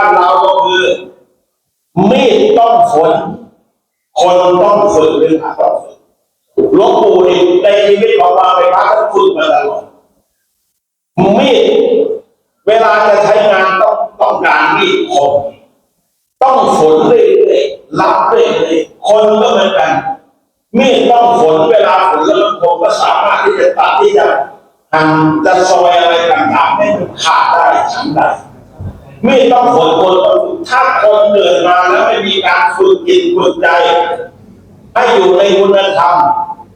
้านเราก็คือมีดต้องฝนคนต้องฝึกหรือหาต้องฝึกหลวงปู่นี่ในชีวิตของเราไปพักต้องฝึกมาตลอดมีดเวลาจะใช้งานต้องต้องการมีดคมต้องฝนเรื่อยๆรับเรื่อยๆคนก็เหมือนกันมีดต้องฝนเวลาฝนแล้วมันคมก็สามารถที่จะตัดที่จะหั่นจะซอยอะไรต่างๆให้มันขาดได้ฉันได้ มีดต้องฝนคนต้องฝึกถ้าคนเกิดมาแล้วไม่มีการฝึกจิตฝึกใจให้อยู่ในคุณธรรม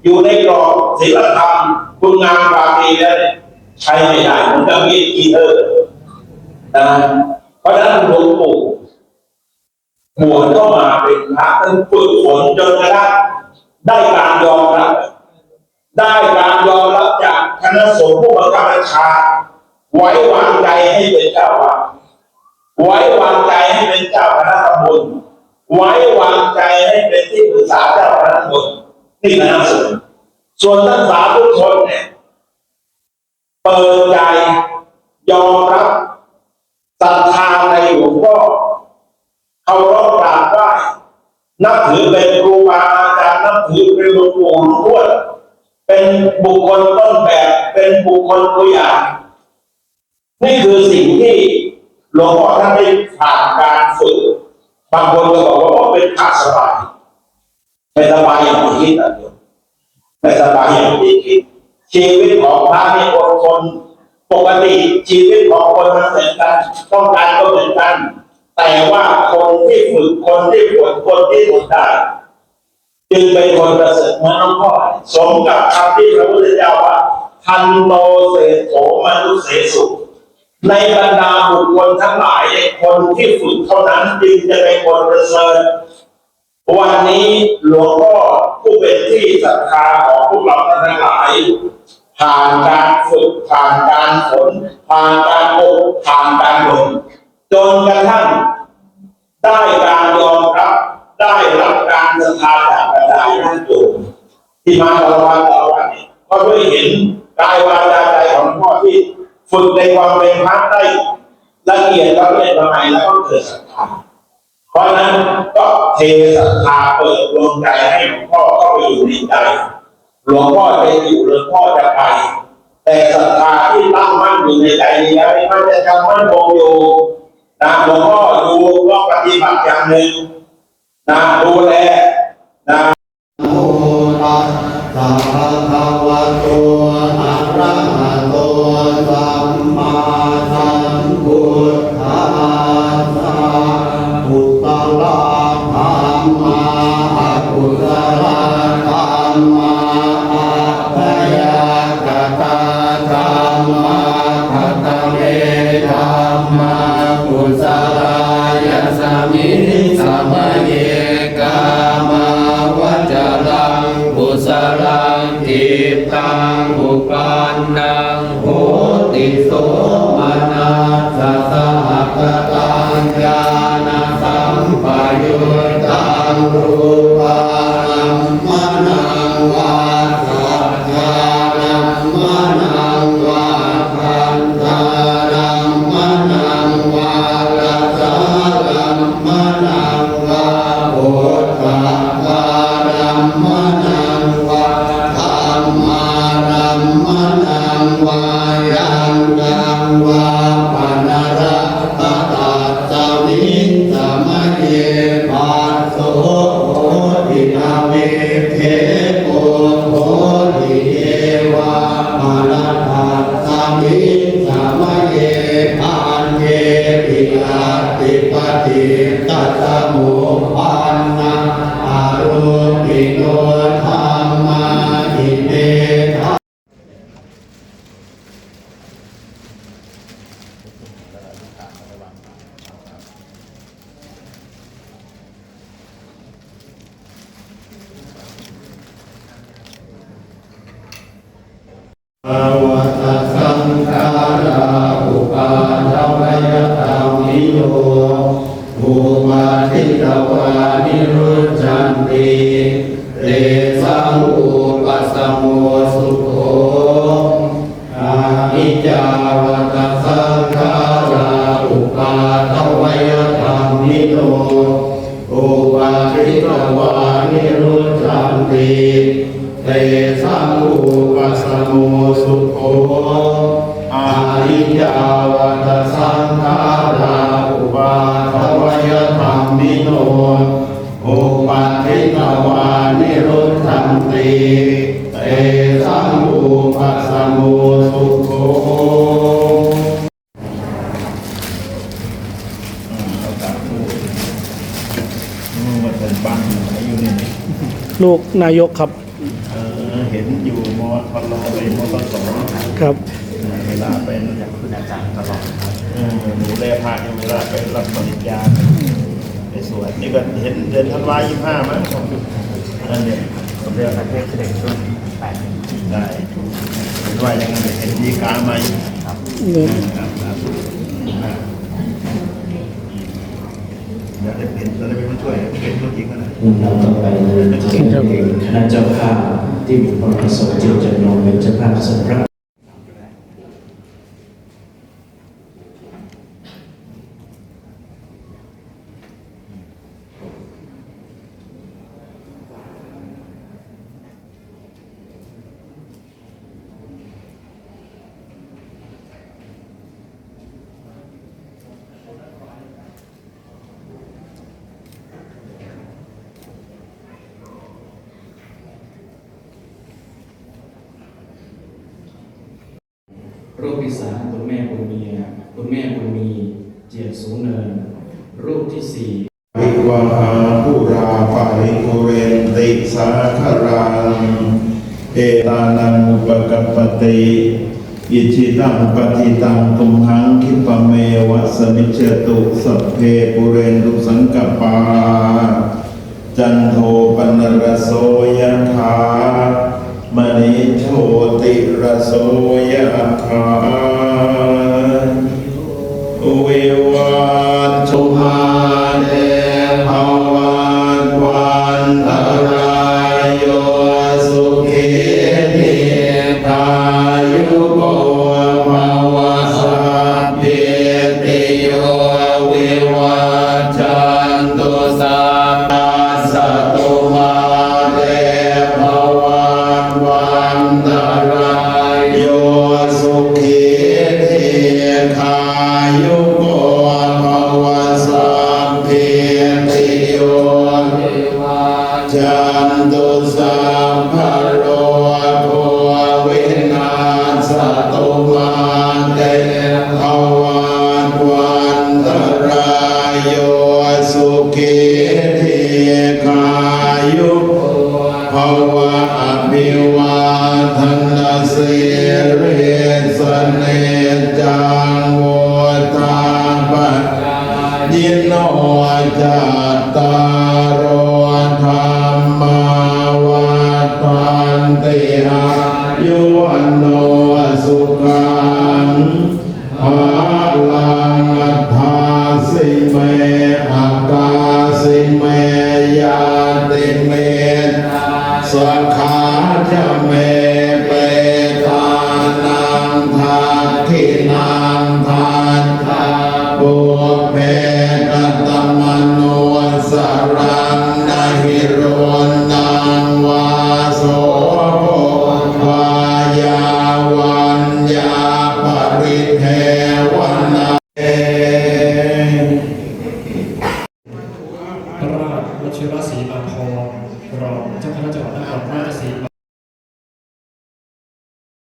อยู่ในกรอบศีลธรรม คุณงามความดีแล้วเนี่ยใช้ไม่ได้มือนกับมีดกีเตอร์นะเพราะฉะนั้นหลวงปู่บวชเข้ามาเป็นพระท่านฝึกฝนจนกระทั่งได้การยอมรับได้การยอมรับจากคณะสงฆ์ผู้บังคับบัญชาไว้วางใจให้เป็นเจ้าอาวาส ไว้วางใจให้เป็นเจ้าคณะตำบลไว้วางใจให้เป็นที่ปรึกษาเจ้าคณะตำบลนี่คณะสงฆ์ส่วนท่านสาธุชนเนี่ยเปิดใจยอมรับศรัทธาในหลวงพ่อเคารพกราบไหว้นับถือเป็นครูบาอาจารย์นับถือเป็นหลวงปู่หลวงทวดเป็นบุคคลต้นแบบเป็นบุคคลตัวอย่างนี่คือสิ่งที่ หลวงพ่อท่านได้ผ่านการฝึกบางคนก็บอกว่าเป็นพระสบายไม่สบายอย่างที่คิดนะโยมไม่สบายอย่างที่คิดชีวิตของพระนี่อดทนปกติชีวิตของคนมันเหมือนกันต้องการก็เหมือนกัน แต่ว่าคนที่ฝึกคนที่ฝึกคนที่ฝึกได้จึงเป็นคนประเสริฐเหมือนน้องพ่อสมกับคำที่พระพุทธเจ้าว่า ทันโตเสโสมนุษย์เสสุ ในบรรดาบุคคลทั้งหลายคนที่ฝึกเท่านั้นจึงจะเป็นคนประเสริฐวันนี้หลวงพ่อผู้เป็นที่ศรัทธาของพวกเราทั้งหลายผ่านการฝึกผ่านการฝนผ่านการอบผ่านการลงจนกระทั่งได้การยอมรับ ได้รับการศรัทธาจากบรรดาญาติโยมที่มาตลอดตลอดเนี่ยก็ด้วยเห็นกายวาจาใจของหลวงพ่อที่ ฝึกในความเป็นพระได้ละเอียดละเอียดละไมแล้วก็เกิดศรัทธาเพราะนั้นก็เทศรัทธาเปิดดวงใจให้หลวงพ่อเข้าไปอยู่ในใจหลวงพ่อจะอยู่หลวงพ่อจะไป แต่ศรัทธาที่ตั้งมั่นอยู่ในใจนี้แล้วมันจะจำมั่นคงอยู่นะหลวงพ่อดูว่าปฏิบัติอย่างหนึ่งนะดูแลนะโมตัสสะภะคะวะโต ติโสมนัสสะกตังญาณสัมปยุตตังรูปังมนังวาสัจจานังมนังวาคันธานังมนัง ม ภาวะสังฆาราอุปาทวยตามิโยภูมาทิตวานิรุจจันติเตสัง สมโมสุโขอาริยาวัตสังขาราอุปาทวยธรรมิโนอุปาทิตวานิรุตสันติเตสังอุปสมโสุโขลูกนายกครับ มอทลไปมอตสครับเวลาเป็นคุณอาจารย์ตลอดเออหนูได้พาอยู่เวลาไปรับปริญญาไปสวดนี่ก็เห็นเดือนธันวายี่ห้ามั้งอันเนี้ยผมเรียกประเทศเสด็จช่วงแปดได้เห็นว่ายังไงเห็นดีกามาอยู่ครับเงินครับครับเดี๋ยวได้เป็นจะได้เป็นผู้ช่วยเป็นผู้หญิงกันนะลำดับต่อไปเลยคณะเจ้าภาพ ที่มีความประสงค์ที่จะลงเป็นเจ้าภาพสมพระ รูปที่สามคุณแม่บุญมีคุณแม่บุญมีเจียสูงเนินรูปที่สี่วิวาหาผู้ราปาริโกเรนติสาคารังเอตานังอุปกัปติอิชิตังปฏิตังตุมหังคิปเมวะสมิจเจตุสัพเพปุเรนตุสังกปา จันโทปนรโสยถา มณิโชติระโสยถาวิวันสุภาเดภวันวันตระ สุ ขาจะเมเปตานังทักขินา